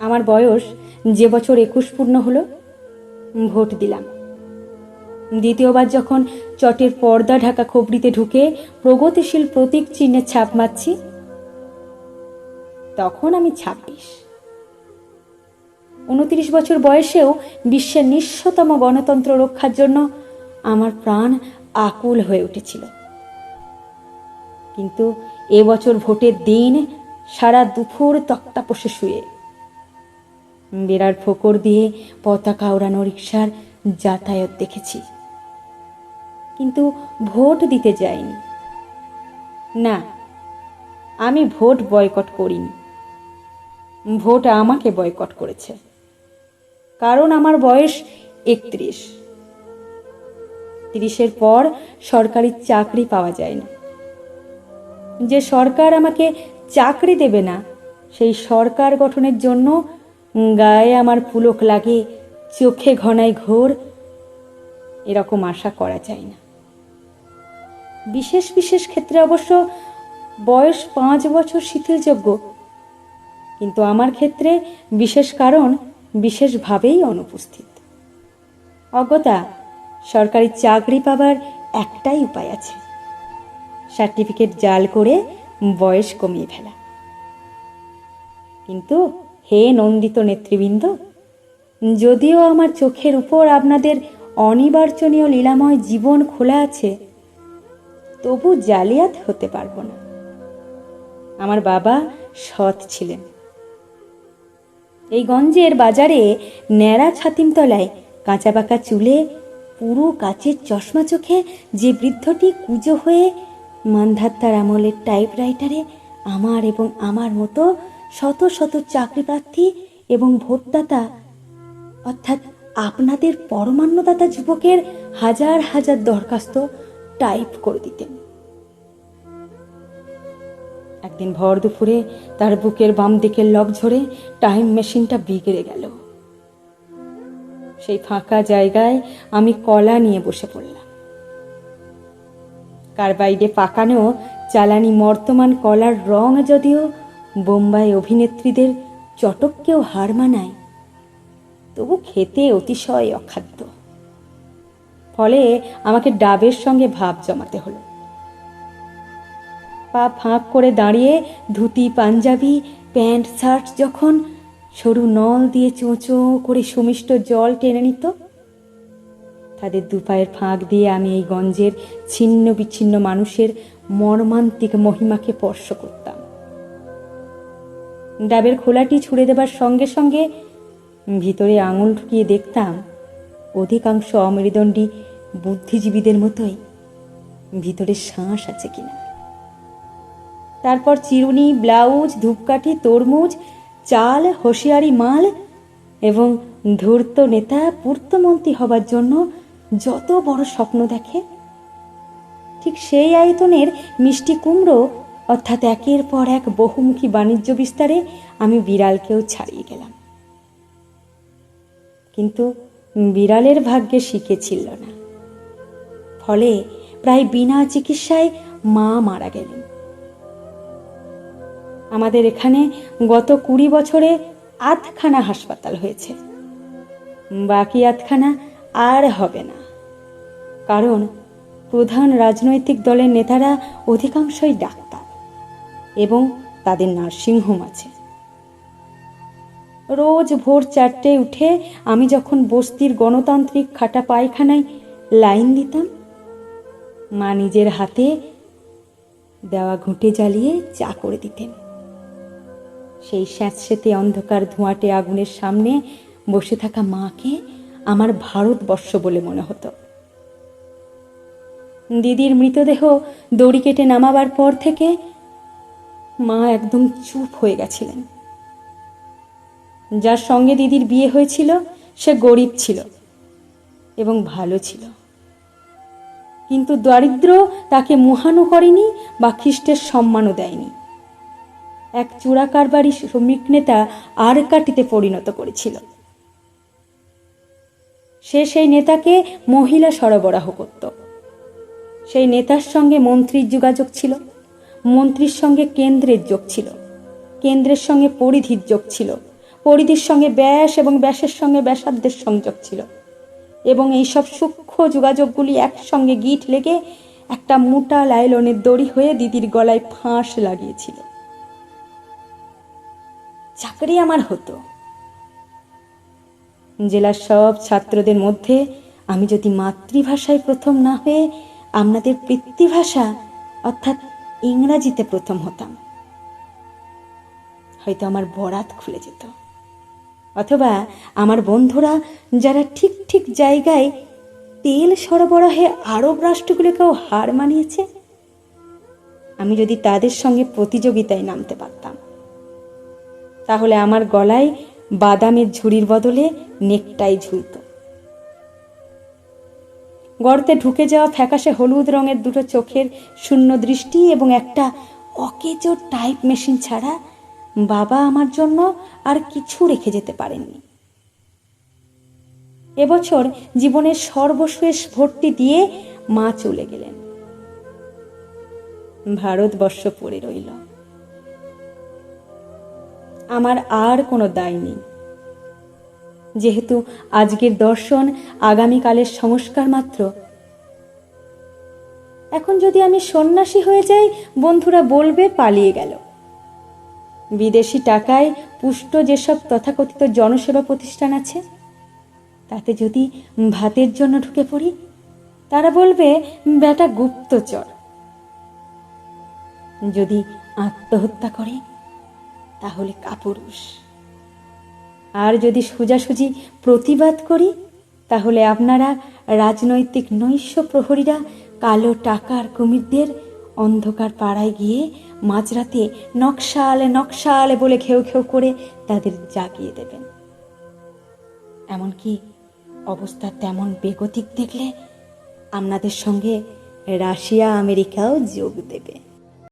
আমার বয়স যে বছর একুশ পূর্ণ হলো, ভোট দিলাম। দ্বিতীয়বার যখন চটের পর্দা ঢাকা খবরিতে ঢুকে প্রগতিশীল প্রতীক চিহ্নে ছাপ মারছি, তখন আমি ছাব্বিশ। উনত্রিশ বছর বয়সেও বিশ্বের নিঃস্বতম গণতন্ত্র রক্ষার জন্য আমার প্রাণ আকুল হয়ে উঠেছিল। কিন্তু এবছর ভোটের দিন সারা দুপুর তক্তাপোষে শুয়ে বেড়ার ফোকর দিয়ে পতাকা ওড়ানো রিক্সার যাতায়াত দেখেছি। কিন্তু ভোট দিতে যাইনি। না, আমি ভোট বয়কট করিনি। ভোট আমাকে বয়কট করেছে। কারণ আমার বয়স একত্রিশ। তিরিশের পর সরকারি চাকরি পাওয়া যায় না যে সরকার আমাকে চাকরি দেবে না, সেই সরকার গঠনের জন্য গায়ে আমার পুলক লাগে, চোখে ঘনায় ঘোর, এরকম আশা করা যায় না। বিশেষ বিশেষ ক্ষেত্রে অবশ্য বয়স পাঁচ বছর শিথিলযোগ্য। কিন্তু আমার ক্ষেত্রে বিশেষ কারণ বিশেষভাবেই অনুপস্থিত। অজ্ঞতা, সরকারি চাকরি পাবার একটাই উপায় আছে। সার্টিফিকেট জাল করে বয়স কমিয়ে ফেলা। কিন্তু হে নন্দিত নেতৃবৃন্দ, যদিও আমার চোখের উপর আপনাদের অনিবার্চনীয় লীলাময় জীবন খোলা আছে, তবু জালিয়াত হতে পারব না। আমার বাবা সৎ ছিলেন। এই গঞ্জের বাজারে ন্যাড়া ছাতিমতলায় কাঁচা পাকা চুলে পুরো কাচের চশমা চোখে যে বৃদ্ধটি কুজো হয়ে মান্ধাত্তার আমলের টাইপরাইটারে আমার এবং আমার মতো শত শত চাকরি প্রার্থী এবং ভোটদাতা, অর্থাৎ আপনাদের পরমান্নদাতা যুবকের হাজার হাজার দরখাস্ত টাইপ করে দিতেন। একদিন ভর দুপুরে তার বুকের বাম দিকের লক ঝরে টাইম মেশিনটা বিগড়ে গেল। সেই ফাঁকা জায়গায় আমি কলা নিয়ে বসে পড়লাম। কার কার্বাইডে পাকানো চালানি মর্তমান কলার রং যদিও বোম্বাই অভিনেত্রীদের চটককেও হার মানায়। তবু খেতে অতিশয় অখাদ্য। ফলে আমাকে ডাবের সঙ্গে ভাব জমাতে হলো। পা ফাঁক করে দাঁড়িয়ে ধুতি, পাঞ্জাবি, প্যান্ট, শার্ট যখন সরু নল দিয়ে চোঁচো করে সুমিষ্ট জল টেনে নিত, তাদের দুপায়ের ফাঁক দিয়ে আমি এই গঞ্জের ছিন্ন বিচ্ছিন্ন মানুষের মর্মান্তিক মহিমাকে স্পর্শ করতাম। ডাবের খোলাটি ছুঁড়ে দেবার সঙ্গে সঙ্গে ভিতরে আঙুল ঢুকিয়ে দেখতাম, অধিকাংশ অমেরুদণ্ডী বুদ্ধিজীবীদের মতোই ভিতরে শ্বাস আছে কিনা। তারপর চিরুনি, ব্লাউজ, ধূপকাঠি, তরমুজ, চাল, হোশিয়ারি মাল এবং ধূর্ত নেতা পূর্তমন্ত্রী হবার জন্য যত বড় স্বপ্ন দেখে, ঠিক সেই আয়তনের মিষ্টি কুমড়ো অর্থাৎ একের পর এক বহুমুখী বাণিজ্য বিস্তারে আমি বিড়ালকেও ছাড়িয়ে গেলাম। কিন্তু বিড়ালের ভাগ্যে শিখেছিল না। ফলে প্রায় বিনা চিকিৎসায় মা মারা গেলেন। আমাদের এখানে গত কুড়ি বছরে আধখানা হাসপাতাল হয়েছে। বাকি আধখানা আর হবে না। কারণ প্রধান রাজনৈতিক দলের নেতারা অধিকাংশই ডাক্তার। এবং তাদের নার্সিংহোম আছে। রোজ ভোর চারটে উঠে আমি যখন বস্তির গণতান্ত্রিক খাটা পায়খানায় লাইন দিতাম, মা নিজের হাতে দেওয়া ঘুঁটে জ্বালিয়ে চা করে দিতেন। সেই স্যাঁতস্যাঁতে অন্ধকার ধোঁয়াটে আগুনের সামনে বসে থাকা মাকে আমার ভারতবর্ষ বলে মনে হতো। দিদির মৃতদেহ দড়ি কেটে নামাবার পর থেকে মা একদম চুপ হয়ে গেছিলেন। যার সঙ্গে দিদির বিয়ে হয়েছিল, সে গরিব ছিল এবং ভালো ছিল। কিন্তু দারিদ্র তাকে মুহানো করেনি বা খ্রিস্টের সম্মানও দেয়নি। এক চূড়া কারবারি শ্রমিক নেতা আর কাটিতে পরিণত করেছিল। সে সেই নেতাকে মহিলা সরবরাহ করত। সেই নেতার সঙ্গে মন্ত্রীর যোগাযোগ ছিল। মন্ত্রীর সঙ্গে কেন্দ্রের যোগ ছিল। কেন্দ্রের সঙ্গে পরিধির যোগ ছিল। পরিধির সঙ্গে ব্যাস এবং ব্যাসের সঙ্গে ব্যাসার্ধের সংযোগ ছিল। এবং এইসব সূক্ষ্ম যোগাযোগগুলি একসঙ্গে গিট লেগে একটা মোটা লাইলনের দড়ি হয়ে দিদির গলায় ফাঁস লাগিয়েছিল। চাকরি আমার হতো। জেলার সব ছাত্রদের মধ্যে আমি যদি মাতৃভাষায় প্রথম না হয়ে আপনাদের পিতৃভাষা, অর্থাৎ ইংরাজিতে প্রথম হতাম। হয়তো আমার বরাত খুলে যেত। অথবা আমার বন্ধুরা যারা ঠিক ঠিক জায়গায় তেল সরবরাহে আরব রাষ্ট্রগুলোকেও হার মানিয়েছে, আমি যদি তাদের সঙ্গে প্রতিযোগিতায় নামতে পারতাম। তাহলে আমার গলায় বাদামের ঝুড়ির বদলে নেকটাই ঝুলত। গর্তে ঢুকে যাওয়া ফ্যাকাশে হলুদ রঙের দুটো চোখের শূন্য দৃষ্টি এবং একটা অকেজো টাইপ মেশিন ছাড়া বাবা আমার জন্য আর কিছু রেখে যেতে পারেননি। এবছর জীবনের সর্বশেষ ভর্তি দিয়ে মা চলে গেলেন। ভারতবর্ষ পড়ে রইল। আমার আর কোনো দায় নেই। যেহেতু আজকের দর্শন আগামীকালের সংস্কার মাত্র। এখন যদি আমি সন্ন্যাসী হয়ে যাই, বন্ধুরা বলবে পালিয়ে গেল। বিদেশি টাকায় পুষ্ট যেসব তথাকথিত জনসেবা প্রতিষ্ঠান আছে, তাতে যদি ভাতের জন্য ঢুকে পড়ি, তারা বলবে, বেটা গুপ্তচর। যদি আত্মহত্যা করে, তাহলে কাপুরুষ। আর যদি সোজাসুজি প্রতিবাদ করি, তাহলে আপনারা রাজনৈতিক নৈশ প্রহরীরা কালো টাকার কুমিরদের অন্ধকার পাড়ায় গিয়ে মাঝরাতে নকশালে নকশালে বলে খেউ খেউ করে তাদের জাগিয়ে দেবেন। এমনকি অবস্থা তেমন বেগতিক দেখলে আপনাদের সঙ্গে রাশিয়া আমেরিকাও যোগ দেবে।